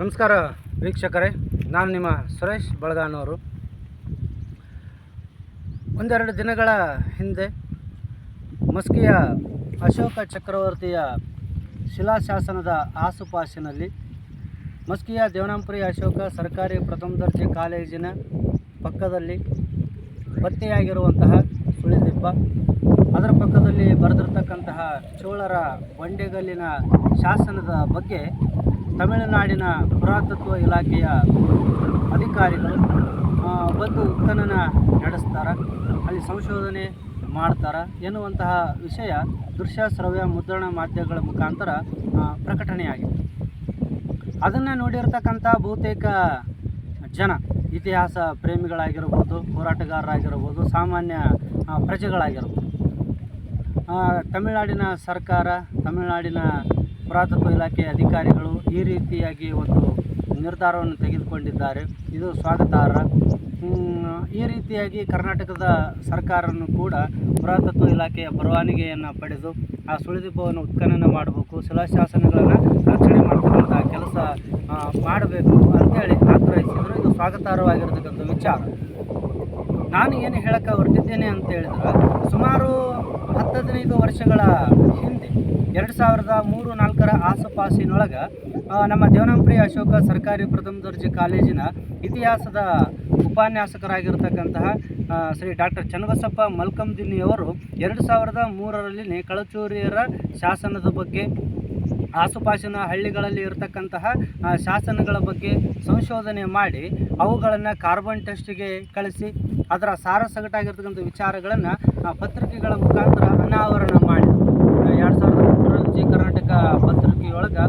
ನಮಸ್ಕಾರ ವೀಕ್ಷಕರೇ, ನಾನು ನಿಮ್ಮ ಸುರೇಶ್ ಬಳಗಾನವರು ಒಂದೆರಡು ದಿನಗಳ ಹಿಂದೆ ಮಸ್ಕಿಯ ಅಶೋಕ ಚಕ್ರವರ್ತಿಯ ಶಿಲಾಶಾಸನದ ಆಸುಪಾಸಿನಲ್ಲಿ ಮಸ್ಕಿಯ ದೇವನಾಂಪುರಿ ಅಶೋಕ ಸರ್ಕಾರಿ ಪ್ರಥಮ ದರ್ಜೆ ಕಾಲೇಜಿನ ಪಕ್ಕದಲ್ಲಿ ಪತ್ತೆಯಾಗಿರುವಂತಹ ಸುಳಿದಿಬ್ಬ, ಅದರ ಪಕ್ಕದಲ್ಲಿ ಬರೆದಿರ್ತಕ್ಕಂತಹ ಚೋಳರ ಬಂಡೆಗಲ್ಲಿನ ಶಾಸನದ ಬಗ್ಗೆ ತಮಿಳುನಾಡಿನ ಪುರಾತತ್ವ ಇಲಾಖೆಯ ಅಧಿಕಾರಿಗಳು ಬಂದು ಉತ್ಖನನ ನಡೆಸ್ತಾರೆ, ಅಲ್ಲಿ ಸಂಶೋಧನೆ ಮಾಡ್ತಾರೆ ಎನ್ನುವಂತಹ ವಿಷಯ ದೃಶ್ಯ ಶ್ರವ್ಯ ಮುದ್ರಣ ಮಾಧ್ಯಮಗಳ ಮುಖಾಂತರ ಪ್ರಕಟಣೆಯಾಗಿದೆ. ಅದನ್ನು ನೋಡಿರ್ತಕ್ಕಂಥ ಬಹುತೇಕ ಜನ, ಇತಿಹಾಸ ಪ್ರೇಮಿಗಳಾಗಿರ್ಬೋದು, ಹೋರಾಟಗಾರರಾಗಿರ್ಬೋದು, ಸಾಮಾನ್ಯ ಪ್ರಜೆಗಳಾಗಿರ್ಬೋದು. ತಮಿಳುನಾಡಿನ ಸರ್ಕಾರ, ತಮಿಳುನಾಡಿನ ಪುರಾತತ್ವ ಇಲಾಖೆ ಅಧಿಕಾರಿಗಳು ಈ ರೀತಿಯಾಗಿ ಒಂದು ನಿರ್ಧಾರವನ್ನು ತೆಗೆದುಕೊಂಡಿದ್ದಾರೆ. ಇದು ಸ್ವಾಗತಾರ್ಹ. ಈ ರೀತಿಯಾಗಿ ಕರ್ನಾಟಕದ ಸರ್ಕಾರವನ್ನು ಕೂಡ ಪುರಾತತ್ವ ಇಲಾಖೆಯ ಪರವಾನಗಿಯನ್ನು ಪಡೆದು ಆ ಸುಳಿದೀಪವನ್ನು ಉತ್ಖನನ ಮಾಡಬೇಕು, ಶಿಲಾಶಾಸನಗಳನ್ನು ರಕ್ಷಣೆ ಮಾಡ್ತಕ್ಕಂಥ ಕೆಲಸ ಮಾಡಬೇಕು ಅಂತೇಳಿ ಆಗ್ರಹಿಸಿದರು. ಇದು ಸ್ವಾಗತಾರ್ಹವಾಗಿರತಕ್ಕಂಥ ವಿಚಾರ. ನಾನು ಏನು ಹೇಳಕ್ಕೆ ಹೊರಟಿದ್ದೇನೆ ಅಂತ ಹೇಳಿದ್ರೆ, ಸುಮಾರು ಹತ್ತು ಹದಿನೈದು ವರ್ಷಗಳ ಹಿಂದೆ ಎರಡು ಸಾವಿರದ ಮೂರು ನಾಲ್ಕರ ಆಸುಪಾಸಿನೊಳಗೆ ನಮ್ಮ ದೇವನಾಂಪ್ರಿ ಅಶೋಕ ಸರ್ಕಾರಿ ಪ್ರಥಮ ದರ್ಜೆ ಕಾಲೇಜಿನ ಇತಿಹಾಸದ ಉಪನ್ಯಾಸಕರಾಗಿರ್ತಕ್ಕಂತಹ ಶ್ರೀ ಡಾಕ್ಟರ್ ಚನ್ನಬಸಪ್ಪ ಮಲ್ಕಂದಿನಿಯವರು ಎರಡು ಸಾವಿರದ ಮೂರರಲ್ಲಿ ಕಳಚೂರಿಯರ ಶಾಸನದ ಬಗ್ಗೆ ಆಸುಪಾಸಿನ ಹಳ್ಳಿಗಳಲ್ಲಿ ಇರತಕ್ಕಂತಹ ಶಾಸನಗಳ ಬಗ್ಗೆ ಸಂಶೋಧನೆ ಮಾಡಿ, ಅವುಗಳನ್ನು ಕಾರ್ಬನ್ ಟೆಸ್ಟ್ಗೆ ಕಳಿಸಿ, ಅದರ ಸಾರಸಗಟಾಗಿರ್ತಕ್ಕಂಥ ವಿಚಾರಗಳನ್ನು ಪತ್ರಿಕೆಗಳ ಮುಖಾಂತರ ಅನಾವರಣ ಮಾಡಿ. ಎರಡು ಸಾವಿರದ ಮೂರರ ವಿಜಯ ಕರ್ನಾಟಕ ಪತ್ರಿಕೆಯೊಳಗೆ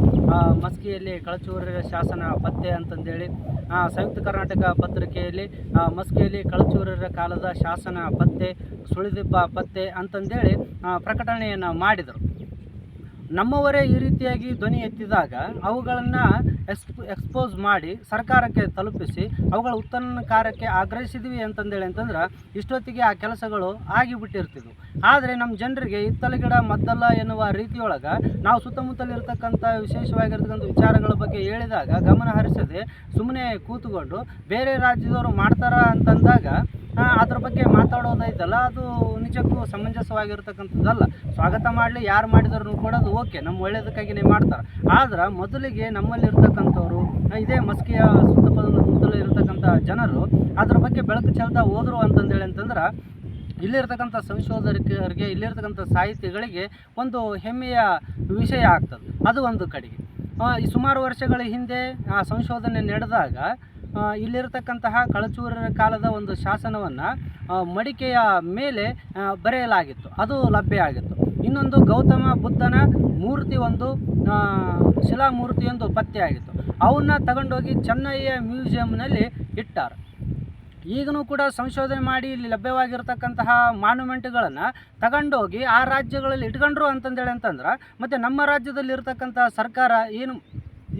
ಮಸ್ಕಿಯಲ್ಲಿ ಕಳಚೂರಿನ ಶಾಸನ ಪತ್ತೆ ಅಂತಂದೇಳಿ ಸಂಯುಕ್ತ ಕರ್ನಾಟಕ ಪತ್ರಿಕೆಯಲ್ಲಿ ಮಸ್ಕಿಯಲ್ಲಿ ಕಳಚೂರರ ಕಾಲದ ಶಾಸನ ಪತ್ತೆ, ಸುಳಿದಿಬ್ಬ ಪತ್ತೆ ಅಂತಂದೇಳಿ ಪ್ರಕಟಣೆಯನ್ನು ಮಾಡಿದರು. ನಮ್ಮವರೇ ಈ ರೀತಿಯಾಗಿ ಧ್ವನಿ ಎತ್ತಿದಾಗ ಅವುಗಳನ್ನು ಎಕ್ಸ್ಪ್ ಎಕ್ಸ್ಪೋಸ್ ಮಾಡಿ ಸರ್ಕಾರಕ್ಕೆ ತಲುಪಿಸಿ ಅವುಗಳ ಉತ್ಖನನ ಕಾರ್ಯಕ್ಕೆ ಆಗ್ರಹಿಸಿದ್ವಿ ಅಂತಂದೇಳಿ ಅಂತಂದ್ರೆ ಇಷ್ಟೊತ್ತಿಗೆ ಆ ಕೆಲಸಗಳು ಆಗಿಬಿಟ್ಟಿರ್ತಿದ್ವು. ಆದರೆ ನಮ್ಮ ಜನರಿಗೆ ಇತ್ತಲ ಗಿಡ ಮದ್ದಲ್ಲ ಎನ್ನುವ ರೀತಿಯೊಳಗೆ ನಾವು ಸುತ್ತಮುತ್ತಲಿರ್ತಕ್ಕಂಥ ವಿಶೇಷವಾಗಿರ್ತಕ್ಕಂಥ ವಿಚಾರಗಳ ಬಗ್ಗೆ ಹೇಳಿದಾಗ ಗಮನ ಹರಿಸದೆ ಸುಮ್ಮನೆ ಕೂತುಕೊಂಡು ಬೇರೆ ರಾಜ್ಯದವರು ಮಾಡ್ತಾರ ಅಂತಂದಾಗ ಅದ್ರ ಬಗ್ಗೆ ಮಾತಾಡೋದೈತಲ್ಲ ಅದು ನಿಜಕ್ಕೂ ಸಮಂಜಸವಾಗಿರ್ತಕ್ಕಂಥದ್ದಲ್ಲ. ಸ್ವಾಗತ ಮಾಡಲಿ ಯಾರು ಮಾಡಿದ್ರು ಕೂಡ ಅದು ಓಕೆ ನಮ್ಮ ಒಳ್ಳೆಯದಕ್ಕಾಗಿನೇ ಮಾಡ್ತಾರೆ. ಆದ್ರೆ ಮೊದಲಿಗೆ ನಮ್ಮಲ್ಲಿ ಇರ್ತಕ್ಕಂಥವ್ರು ಆ, ಇದೇ ಮಸ್ಕಿಯ ಸುತ್ತಮುತ್ತಲು ಇರತಕ್ಕಂಥ ಜನರು ಅದ್ರ ಬಗ್ಗೆ ಬೆಳಕು ಚೆಲ್ತಾ ಹೋದ್ರು ಅಂತಂದೇಳಿ ಅಂತಂದ್ರೆ ಇಲ್ಲಿರ್ತಕ್ಕಂಥ ಸಂಶೋಧಕರಿಗೆ ಇಲ್ಲಿರ್ತಕ್ಕಂಥ ಸಾಹಿತಿಗಳಿಗೆ ಒಂದು ಹೆಮ್ಮೆಯ ವಿಷಯ ಆಗ್ತದೆ. ಅದು ಒಂದು ಕಡೆಗೆ. ಈ ಸುಮಾರು ವರ್ಷಗಳ ಹಿಂದೆ ಆ ಸಂಶೋಧನೆ ನಡೆದಾಗ ಇಲ್ಲಿರತಕ್ಕಂತಹ ಕಳಚೂರರ ಕಾಲದ ಒಂದು ಶಾಸನವನ್ನು ಮಡಿಕೆಯ ಮೇಲೆ ಬರೆಯಲಾಗಿತ್ತು. ಅದು ಲಭ್ಯ ಆಗಿತ್ತು. ಇನ್ನೊಂದು ಗೌತಮ ಬುದ್ಧನ ಮೂರ್ತಿ ಒಂದು ಶಿಲಾಮೂರ್ತಿಯೊಂದು ಪತ್ತೆಯಾಗಿತ್ತು ಅವನ್ನ ತಗೊಂಡೋಗಿ ಚೆನ್ನೈಯ ಮ್ಯೂಸಿಯಂನಲ್ಲಿ ಇಟ್ಟಾರೆ. ಈಗಲೂ ಕೂಡ ಸಂಶೋಧನೆ ಮಾಡಿ ಇಲ್ಲಿ ಲಭ್ಯವಾಗಿರ್ತಕ್ಕಂತಹ ಮಾನ್ಯುಮೆಂಟ್ಗಳನ್ನು ತಗೊಂಡೋಗಿ ಆ ರಾಜ್ಯಗಳಲ್ಲಿ ಇಟ್ಕೊಂಡ್ರು ಅಂತಂದೇಳಿ ಅಂತಂದ್ರೆ, ಮತ್ತು ನಮ್ಮ ರಾಜ್ಯದಲ್ಲಿ ಇರ್ತಕ್ಕಂಥ ಸರ್ಕಾರ ಏನು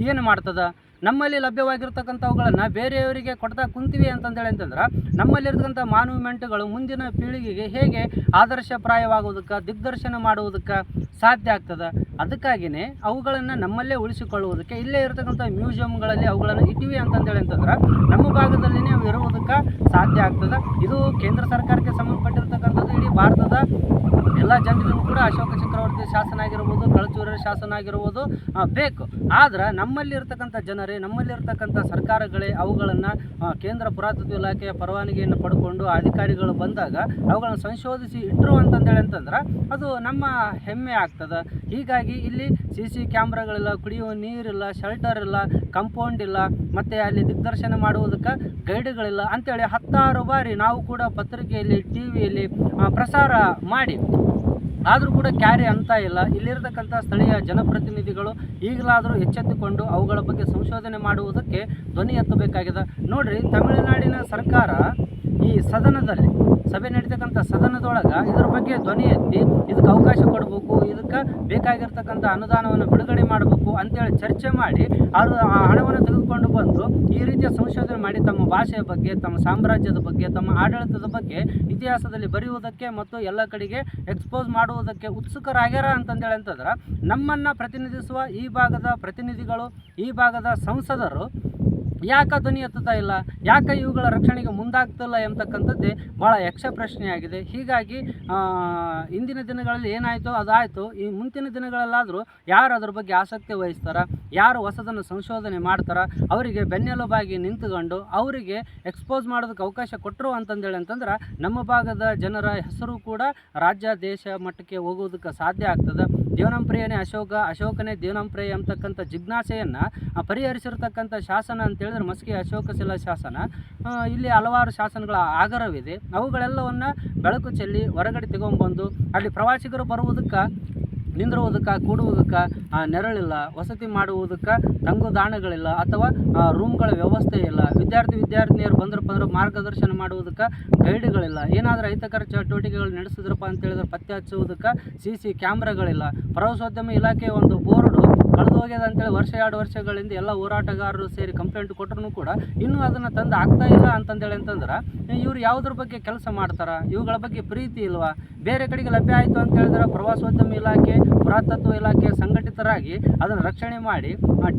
ಏನು ಮಾಡ್ತದ? ನಮ್ಮಲ್ಲಿ ಲಭ್ಯವಾಗಿರ್ತಕ್ಕಂಥವುಗಳನ್ನು ಬೇರೆಯವರಿಗೆ ಕೊಡ್ತಾ ಕುಂತೀವಿ ಅಂತಂದೇಳಿ ಅಂತಂದ್ರೆ, ನಮ್ಮಲ್ಲಿರ್ತಕ್ಕಂಥ ಮಾನ್ಯುಮೆಂಟ್ಗಳು ಮುಂದಿನ ಪೀಳಿಗೆಗೆ ಹೇಗೆ ಆದರ್ಶಪ್ರಾಯವಾಗುವುದಕ್ಕೆ, ದಿಗ್ದರ್ಶನ ಮಾಡುವುದಕ್ಕೆ ಸಾಧ್ಯ ಆಗ್ತದೆ? ಅದಕ್ಕಾಗಿಯೇ ಅವುಗಳನ್ನು ನಮ್ಮಲ್ಲೇ ಉಳಿಸಿಕೊಳ್ಳುವುದಕ್ಕೆ ಇಲ್ಲೇ ಇರತಕ್ಕಂಥ ಮ್ಯೂಸಿಯಂಗಳಲ್ಲಿ ಅವುಗಳನ್ನು ಇಟ್ಟಿವಿ ಅಂತಂದೇಳಿ ಅಂತಂದ್ರೆ, ನಮ್ಮ ಭಾಗದಲ್ಲಿನೇ ಅವು ಇರುವುದಕ್ಕೆ ಸಾಧ್ಯ ಆಗ್ತದೆ? ಇದು ಕೇಂದ್ರ ಸರ್ಕಾರಕ್ಕೆ ಸಂಬಂಧಪಟ್ಟಿರ್ತಕ್ಕಂಥದ್ದು ಇಡೀ ಭಾರತದ ಎಲ್ಲ ಜನರಿಗೂ ಕೂಡ ಅಶೋಕ ಚಕ್ರವರ್ತಿ ಶಾಸನ ಆಗಿರ್ಬೋದು ಕಳಚೂರರ ಶಾಸನ ಆಗಿರ್ಬೋದು ಬೇಕು. ಆದ್ರೆ ನಮ್ಮಲ್ಲಿರ್ತಕ್ಕಂಥ ಜನರೇ, ನಮ್ಮಲ್ಲಿರ್ತಕ್ಕಂಥ ಸರ್ಕಾರಗಳೇ ಅವುಗಳನ್ನು ಕೇಂದ್ರ ಪುರಾತತ್ವ ಇಲಾಖೆಯ ಪರವಾನಗಿಯನ್ನು ಪಡ್ಕೊಂಡು ಅಧಿಕಾರಿಗಳು ಬಂದಾಗ ಅವುಗಳನ್ನು ಸಂಶೋಧಿಸಿ ಇಟ್ಟರು ಅಂತಂದೇಳಿ ಅಂತಂದ್ರೆ ಅದು ನಮ್ಮ ಹೆಮ್ಮೆ ಆಗ್ತದೆ. ಹೀಗಾಗಿ ಇಲ್ಲಿ ಸಿ ಸಿ ಕ್ಯಾಮ್ರಾಗಳಿಲ್ಲ, ಕುಡಿಯುವ ನೀರಿಲ್ಲ ಶೆಲ್ಟರ್ ಇಲ್ಲ ಕಂಪೌಂಡ್ ಇಲ್ಲ, ಮತ್ತು ಅಲ್ಲಿ ದಿಗ್ದರ್ಶನ ಮಾಡುವುದಕ್ಕೆ ಗೈಡ್ಗಳಿಲ್ಲ ಅಂತೇಳಿ ಹತ್ತಾರು ಬಾರಿ ನಾವು ಕೂಡ ಪತ್ರಿಕೆಯಲ್ಲಿ, ಟಿ ವಿಯಲ್ಲಿ ಪ್ರಸಾರ ಮಾಡಿ ಆದರೂ ಕೂಡ ಕ್ಯಾರಿ ಅಂತ ಇಲ್ಲ. ಇಲ್ಲಿರತಕ್ಕಂಥ ಸ್ಥಳೀಯ ಜನಪ್ರತಿನಿಧಿಗಳು ಈಗಲಾದರೂ ಎಚ್ಚೆತ್ತುಕೊಂಡು ಅವುಗಳ ಬಗ್ಗೆ ಸಂಶೋಧನೆ ಮಾಡುವುದಕ್ಕೆ ಧ್ವನಿ ಎತ್ತಬೇಕಾಗಿದೆ. ನೋಡ್ರಿ, ತಮಿಳುನಾಡಿನ ಸರ್ಕಾರ ಈ ಸದನದಲ್ಲಿ ಸಭೆ ನಡೀತಕ್ಕಂಥ ಸದನದೊಳಗೆ ಇದರ ಬಗ್ಗೆ ಧ್ವನಿ ಎತ್ತಿ ಇದಕ್ಕೆ ಅವಕಾಶ ಕೊಡಬೇಕು, ಇದಕ್ಕೆ ಬೇಕಾಗಿರ್ತಕ್ಕಂಥ ಅನುದಾನವನ್ನು ಬಿಡುಗಡೆ ಮಾಡಬೇಕು ಅಂತೇಳಿ ಚರ್ಚೆ ಮಾಡಿ ಅದು ಆ ಹಣವನ್ನು ತೆಗೆದುಕೊಂಡು ಬಂದು ಈ ರೀತಿಯ ಸಂಶೋಧನೆ ಮಾಡಿ ತಮ್ಮ ಭಾಷೆಯ ಬಗ್ಗೆ, ತಮ್ಮ ಸಾಮ್ರಾಜ್ಯದ ಬಗ್ಗೆ, ತಮ್ಮ ಆಡಳಿತದ ಬಗ್ಗೆ ಇತಿಹಾಸದಲ್ಲಿ ಬರೆಯುವುದಕ್ಕೆ ಮತ್ತು ಎಲ್ಲ ಕಡೆಗೆ ಎಕ್ಸ್ಪೋಸ್ ಮಾಡುವುದಕ್ಕೆ ಉತ್ಸುಕರಾಗ್ಯಾರ ಅಂತಂದೇಳಿ ಅಂತಂದ್ರೆ ನಮ್ಮನ್ನು ಪ್ರತಿನಿಧಿಸುವ ಈ ಭಾಗದ ಪ್ರತಿನಿಧಿಗಳು, ಈ ಭಾಗದ ಸಂಸದರು ಯಾಕೆ ಧ್ವನಿ ಎತ್ತುತ್ತಾ ಇಲ್ಲ? ಯಾಕೆ ಇವುಗಳ ರಕ್ಷಣೆಗೆ ಮುಂದಾಗ್ತಿಲ್ಲ ಎಂಬತಕ್ಕಂಥದ್ದೇ ಭಾಳ ಯಕ್ಷ ಪ್ರಶ್ನೆಯಾಗಿದೆ. ಹೀಗಾಗಿ ಇಂದಿನ ದಿನಗಳಲ್ಲಿ ಏನಾಯಿತು ಅದಾಯಿತು, ಈ ಮುಂದಿನ ದಿನಗಳಲ್ಲಾದರೂ ಯಾರು ಅದ್ರ ಬಗ್ಗೆ ಆಸಕ್ತಿ ವಹಿಸ್ತಾರ? ಯಾರು ಹೊಸದನ್ನು ಸಂಶೋಧನೆ ಮಾಡ್ತಾರ? ಅವರಿಗೆ ಬೆನ್ನೆಲುಬಾಗಿ ನಿಂತುಕೊಂಡು ಅವರಿಗೆ ಎಕ್ಸ್ಪೋಸ್ ಮಾಡೋದಕ್ಕೆ ಅವಕಾಶ ಕೊಟ್ಟರು ಅಂತಂದೇಳಿ ಅಂತಂದ್ರೆ ನಮ್ಮ ಭಾಗದ ಜನರ ಹೆಸರು ಕೂಡ ರಾಜ್ಯ, ದೇಶ ಮಟ್ಟಕ್ಕೆ ಹೋಗುವುದಕ್ಕೆ ಸಾಧ್ಯ ಆಗ್ತದೆ. ದೇವನಂಪ್ರಿಯನೇ ಅಶೋಕ, ಅಶೋಕನೇ ದೇವನಂಪ್ರಿಯ ಅಂತಕ್ಕಂಥ ಜಿಜ್ಞಾಸೆಯನ್ನು ಪರಿಹರಿಸಿರ್ತಕ್ಕಂಥ ಶಾಸನ ಅಂತ ಹೇಳಿದ್ರೆ ಮಸ್ಕಿ, ಅಶೋಕ ಶಿಲಾ ಶಾಸನ. ಇಲ್ಲಿ ಹಲವಾರು ಶಾಸನಗಳ ಆಗರವಿದೆ. ಅವುಗಳೆಲ್ಲವನ್ನು ಬೆಳಕು ಚೆಲ್ಲಿ ಹೊರಗಡೆ ತಗೊಂಬಂದು ಅಲ್ಲಿ ಪ್ರವಾಸಿಗರು ಬರುವುದಕ್ಕೆ, ನಿಂದಿರುವುದಕ್ಕೆ, ಕೂಡುವುದಕ್ಕೆ ನೆರಳಿಲ್ಲ. ವಸತಿ ಮಾಡುವುದಕ್ಕೆ ತಂಗುದಾಣಗಳಿಲ್ಲ ಅಥವಾ ರೂಮ್ಗಳ ವ್ಯವಸ್ಥೆ ಇಲ್ಲ. ವಿದ್ಯಾರ್ಥಿ, ವಿದ್ಯಾರ್ಥಿನಿಯರು ಬಂದ್ರಪ್ಪ ಅಂದ್ರೆ ಮಾರ್ಗದರ್ಶನ ಮಾಡುವುದಕ್ಕೆ ಗೈಡ್ಗಳಿಲ್ಲ. ಏನಾದರೂ ಅಹಿತಕರ ಚಟುವಟಿಕೆಗಳು ನಡೆಸಿದ್ರಪ್ಪ ಅಂತ ಹೇಳಿದ್ರೆ ಪತ್ತೆ ಹಚ್ಚುವುದಕ್ಕೆ ಸಿ ಸಿ ಕ್ಯಾಮ್ರಾಗಳಿಲ್ಲ. ಪ್ರವಾಸೋದ್ಯಮ ಇಲಾಖೆ ಒಂದು ಬೋರ್ಡು ಕಳೆದು ಹೋಗ್ಯದ ಅಂತೇಳಿ ವರ್ಷ, ಎರಡು ವರ್ಷಗಳಿಂದ ಎಲ್ಲ ಹೋರಾಟಗಾರರು ಸೇರಿ ಕಂಪ್ಲೇಂಟ್ ಕೊಟ್ಟರು ಕೂಡ ಇನ್ನೂ ಅದನ್ನು ತಂದು ಆಗ್ತಾ ಇಲ್ಲ ಅಂತಂದೇಳಿ ಅಂತಂದ್ರೆ, ಇವ್ರು ಯಾವುದ್ರ ಬಗ್ಗೆ ಕೆಲಸ ಮಾಡ್ತಾರೆ? ಇವುಗಳ ಬಗ್ಗೆ ಪ್ರೀತಿ ಇಲ್ವಾ? ಬೇರೆ ಕಡೆಗೆ ಲಭ್ಯ ಆಯಿತು ಅಂತ ಹೇಳಿದ್ರೆ ಪ್ರವಾಸೋದ್ಯಮ ಇಲಾಖೆ, ಪುರಾತತ್ವ ಇಲಾಖೆ ಸಂಘಟಿತರಾಗಿ ಅದನ್ನು ರಕ್ಷಣೆ ಮಾಡಿ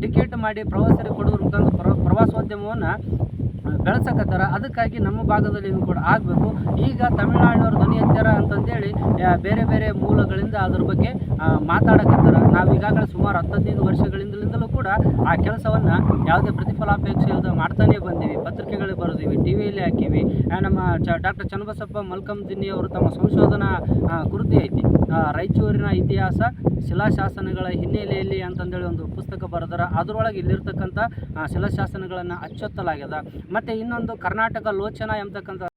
ಟಿಕೆಟ್ ಮಾಡಿ ಪ್ರವಾಸರಿಗೆ ಕೊಡೋದ್ರ ಮುಖಾಂತರ ಪ್ರವಾಸೋದ್ಯಮವನ್ನು ಬೆಳೆಸಕತ್ತಾರ. ಅದಕ್ಕಾಗಿ ನಮ್ಮ ಭಾಗದಲ್ಲಿ ಕೂಡ ಆಗಬೇಕು. ಈಗ ತಮಿಳುನಾಡಿನವ್ರು ಧ್ವನಿ ಎತ್ತಾರ ಅಂತಂದೇಳಿ ಬೇರೆ ಬೇರೆ ಮೂಲಗಳಿಂದ ಅದ್ರ ಬಗ್ಗೆ ಮಾತಾಡಕತ್ತಾರ. ನಾವು ಈಗಾಗಲೇ ಸುಮಾರು ಹತ್ತದೈದು ವರ್ಷಗಳಿಂದ ಕೂಡ ಆ ಕೆಲಸವನ್ನು ಯಾವುದೇ ಪ್ರತಿಫಲಾಪೇಕ್ಷೆ ಇಲ್ಲದೆ ಮಾಡ್ತಾನೇ ಬಂದೀವಿ. ಪತ್ರಿಕೆಗಳಿಗೆ ಬರೆದೀವಿ ಟಿ ವಿಯಲ್ಲಿ ಹಾಕೀವಿ ನಮ್ಮ ಚ, ಡಾಕ್ಟರ್ ಚನ್ನಬಸಪ್ಪ ಮಲ್ಕಮ್ ಜಿನ್ನಿ ಅವರು ತಮ್ಮ ಸಂಶೋಧನಾ ಕೃತಿ ಐತಿ. ರಾಯಚೂರಿನ ಇತಿಹಾಸ, ಶಿಲಾಶಾಸನಗಳ ಹಿನ್ನೆಲೆಯಲ್ಲಿ ಅಂತಂದೇಳಿ ಒಂದು ಪುಸ್ತಕ ಬರೆದಾರ. ಅದರೊಳಗೆ ಇಲ್ಲಿರ್ತಕ್ಕಂಥ ಶಿಲಾಶಾಸನಗಳನ್ನು ಅಚ್ಚೊತ್ತಲಾಗ್ಯದ. ಮತ್ತು ಇನ್ನೊಂದು ಕರ್ನಾಟಕ ಲೋಚನ ಎಂಬತಕ್ಕಂಥ